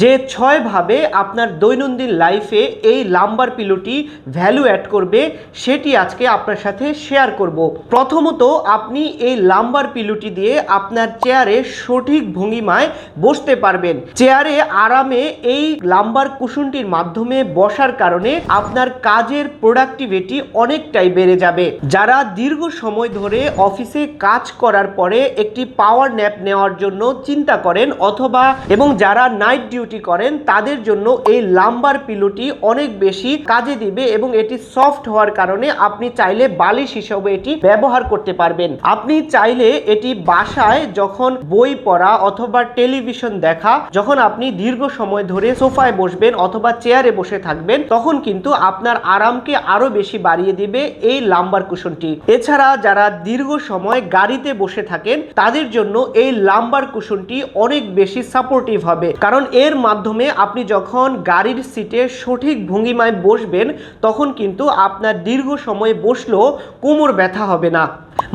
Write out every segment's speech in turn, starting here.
যে ছয়ভাবে আপনার দৈনন্দিন লাইফে এই লাম্বার পিলোটি ভ্যালু অ্যাড করবে, সেটি আজকে আপনার সাথে শেয়ার করব। প্রথমত, আপনি এই লাম্বার পিলোটি দিয়ে আপনার চেয়ারে সঠিক ভঙ্গিমায় বসতে পারবেন। চেয়ারে আরামে এই লাম্বার কুশনটির মাধ্যমে বসার কারণে আপনার কাজের প্রোডাক্টিভিটি অনেকটাই বেড়ে যাবে। যারা দীর্ঘ সময় ধরে অফিসে কাজ করার পরে একটি পাওয়ার ন্যাপ নেওয়ার জন্য চিন্তা করেন অথবা, এবং যারা নাইট ডিউটি করেন, তাদের জন্য এই লাম্বার পিলোটি অনেক বেশি কাজে দিবে এবং এটি সফট হওয়ার কারণে আপনি চাইলে বালিশ হিসেবে এটি ব্যবহার করতে পারবেন। আপনি চাইলে এটি বাসায় যখন বই পড়া অথবা টেলিভিশন দেখা, যখন আপনি দীর্ঘ সময় ধরে সোফায় বসবেন অথবা চেয়ারে বসে থাকবেন, তখন কিন্তু আপনার আরামকে আরও বেশি বাড়িয়ে দিবে এই লাম্বার কুশনটি। এছাড়া যারা দীর্ঘ সময় গাড়িতে বসে থাকেন, তাদের জন্য এই লাম্বার কুশনটি অনেক বেশি সাপোর্টিভ হবে। কারণ এর মাধ্যমে আপনি যখন গাড়ির সিটে সঠিক ভঙ্গিমায় বসবেন, তখন কিন্তু আপনার দীর্ঘ সময় বসলেও কোমর ব্যথা হবে না।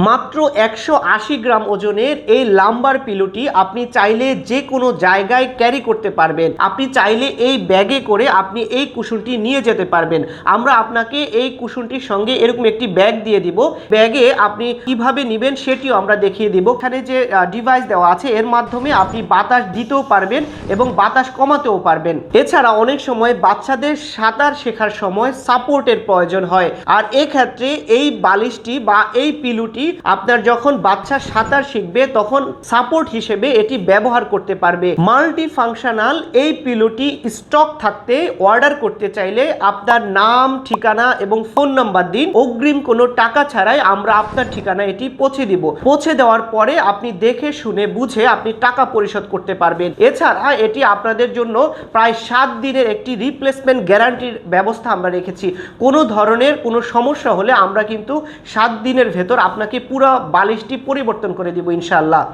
মাত্র একশো আশি গ্রাম ওজনের এই লাম্বার পিলোটি আপনি চাইলে যে কোনো জায়গায় ক্যারি করতে পারবেন। আপনি চাইলে এই ব্যাগে করে আপনি এই কুশনটি নিয়ে যেতে পারবেন। আমরা আপনাকে এই কুশনটির সঙ্গে এরকম একটি ব্যাগ দিয়ে দিব। ব্যাগে আপনি কীভাবে নেবেন সেটিও আমরা দেখিয়ে দিব। এখানে যে ডিভাইস দেওয়া আছে, এর মাধ্যমে আপনি বাতাস দিতেও পারবেন এবং বাতাস কমাতেও পারবেন। এছাড়া অনেক সময় বাচ্চাদের সাঁতার শেখার সময় সাপোর্টের প্রয়োজন হয়। আর এক্ষেত্রে এই বালিশটি বা এই পিলুটি আপনার যখন বাচ্চা সাঁতার শিখবে, তখন সাপোর্ট হিসেবে এটি ব্যবহার করতে পারবে। মাল্টি ফাংশনাল এই পিলুটি স্টক থাকতে অর্ডার করতে চাইলে আপনার নাম, ঠিকানা এবং ফোন নাম্বার দিন। অগ্রিম কোনো টাকা ছাড়াই আমরা আপনার ঠিকানা এটি পৌঁছে দিব। পৌঁছে দেওয়ার পরে আপনি দেখে, শুনে, বুঝে আপনি টাকা পরিশোধ করতে পারবেন। এছাড়া এটি আপনাদের জন্য প্রায় সাত দিনের একটি রিপ্লেসমেন্ট গ্যারান্টির ব্যবস্থা আমরা রেখেছি। কোনো ধরনের কোনো সমস্যা হলে আমরা কিন্তু সাত দিনের ভেতর আপনাকে পুরো বালিশটি পরিবর্তন করে দেবো ইনশাআল্লাহ।